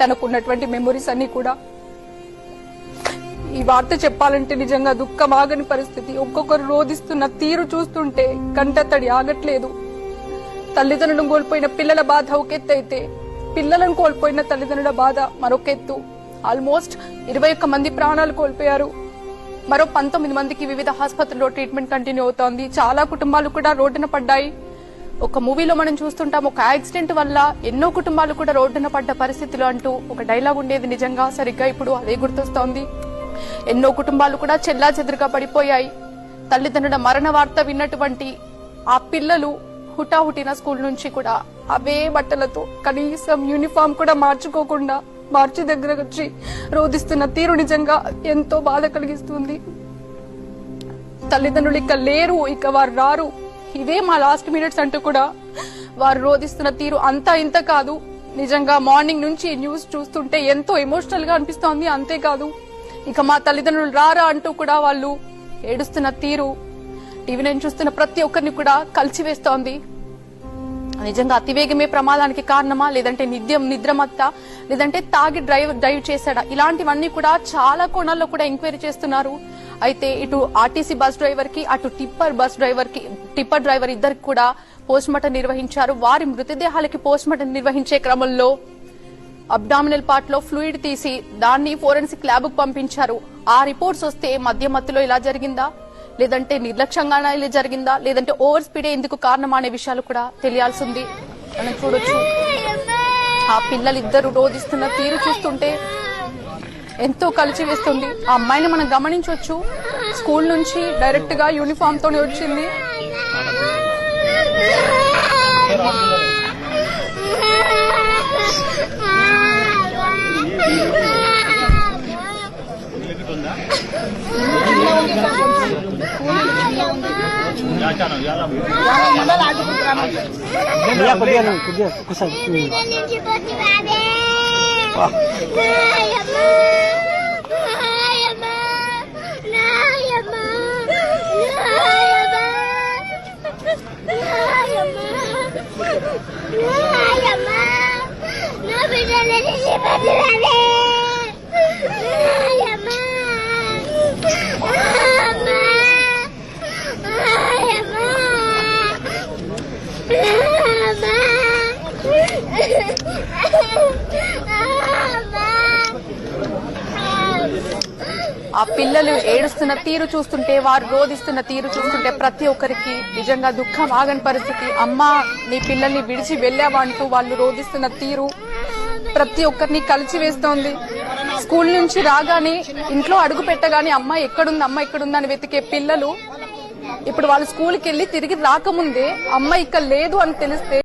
తనకున్నటువంటి మెమొరీస్ అన్ని కూడా. ఈ వార్త చెప్పాలంటే నిజంగా దుఃఖం ఆగని పరిస్థితి. ఒక్కొక్కరు రోధిస్తున్న తీరు చూస్తుంటే కంటతడి ఆగట్లేదు. తల్లిదండ్రులను కోల్పోయిన పిల్లల బాధ ఒక ఎత్తు అయితే పిల్లలను కోల్పోయిన తల్లిదండ్రుల బాధ మరొక ఎత్తు ఆల్మోస్ట్ ఇరవై ఒక్క మంది ప్రాణాలు కోల్పోయారు. మరో పంతొమ్మిది మందికి వివిధ ఆసుపత్రుల్లో ట్రీట్మెంట్ కంటిన్యూ అవుతోంది. చాలా కుటుంబాలు కూడా రోడ్డున పడ్డాయి. ఒక మూవీలో మనం చూస్తుంటాం ఒక యాక్సిడెంట్ వల్ల ఎన్నో కుటుంబాలు కూడా రోడ్డున పడ్డ పరిస్థితులు అంటూ ఒక డైలాగ్ ఉండేది నిజంగా. సరిగ్గా ఇప్పుడు అదే గుర్తొస్తోంది. ఎన్నో కుటుంబాలు కూడా చెల్లా చెదురుగా పడిపోయాయి. తల్లిదండ్రుల మరణ వార్త విన్నటువంటి ఆ పిల్లలు హుటాహుటిన స్కూల్ నుంచి కూడా అవే బట్టలతో కనీసం యూనిఫామ్ కూడా మార్చుకోకుండా మార్చి దగ్గర వచ్చి రోధిస్తున్న తీరు నిజంగా ఎంతో బాధ కలిగిస్తుంది. తల్లిదండ్రులు ఇక లేరు ఇక వారు రారు. ఇదే మా లాస్ట్ మినిట్స్ అంటూ కూడా వారు రోధిస్తున్న తీరు అంతా ఇంత కాదు. నిజంగా మార్నింగ్ నుంచి న్యూస్ చూస్తుంటే ఎంతో ఎమోషనల్గా అనిపిస్తోంది. అంతేకాదు ఇక మా తల్లిదండ్రులు రారా అంటూ కూడా వాళ్ళు ఏడుస్తున్న తీరు. టీవీ నేను చూస్తున్న ప్రతి ఒక్కరిని కూడా కలిచివేస్తోంది నిజంగా అతివేగమే ప్రమాదానికి కారణమా? లేదంటే నిద్యం నిద్రమత్త? లేదంటే తాగి డ్రైవ్ డ్రైవ్ చేశాడా? ఇలాంటివన్నీ కూడా చాలా కోణాల్లో కూడా ఎంక్వైరీ చేస్తున్నారు. అయితే ఇటు ఆర్టీసీ బస్ డ్రైవర్కి అటు టిప్పర్ బస్ డ్రైవర్కి టిప్పర్ డ్రైవర్ ఇద్దరికి కూడా పోస్ట్ మార్టం నిర్వహించారు. వారి మృతదేహాలకి పోస్ట్ మార్టం నిర్వహించే క్రమంలో అబ్డామినల్ పార్ట్లో ఫ్లూయిడ్ తీసి దాన్ని ఫోరెన్సిక్ ల్యాబ్కు పంపించారు. ఆ రిపోర్ట్స్ వస్తే మధ్య మత్తులో ఇలా జరిగిందా? లేదంటే నిర్లక్ష్యంగానే ఇలా జరిగిందా? లేదంటే ఓవర్ స్పీడే ఎందుకు కారణమా అనే విషయాలు కూడా తెలియాల్సింది. మనం చూడొచ్చు. ఆ పిల్లలిద్దరూ రోధిస్తున్న తీరు చూస్తుంటే ఎంతో కలిసి వేస్తుంది. ఆ అమ్మాయిని మనం గమనించవచ్చు స్కూల్ నుంచి డైరెక్ట్గా యూనిఫామ్ తోనే వచ్చింది. 啊！那呀妈，那呀妈，那呀妈，那呀妈，那呀妈，那呀妈，那不是来的是白皮白皮。ఆ పిల్లలు ఏడుస్తున్న తీరు చూస్తుంటే వారు రోధిస్తున్న తీరు చూస్తుంటే ప్రతి ఒక్కరికి నిజంగా దుఃఖం ఆగని పరిస్థితి. అమ్మ నీ పిల్లల్ని విడిచి వెళ్ళావా అంటూ వాళ్ళు రోధిస్తున్న తీరు ప్రతి ఒక్కరిని కలిసి వేస్తోంది. స్కూల్ నుంచి రాగానే ఇంట్లో అడుగు పెట్టగానే అమ్మ ఎక్కడుంది అమ్మ ఎక్కడుంది అని వెతికే పిల్లలు ఇప్పుడు వాళ్ళు స్కూల్కి వెళ్ళి తిరిగి రాకముందే అమ్మ ఇక్కడ లేదు అని తెలిస్తే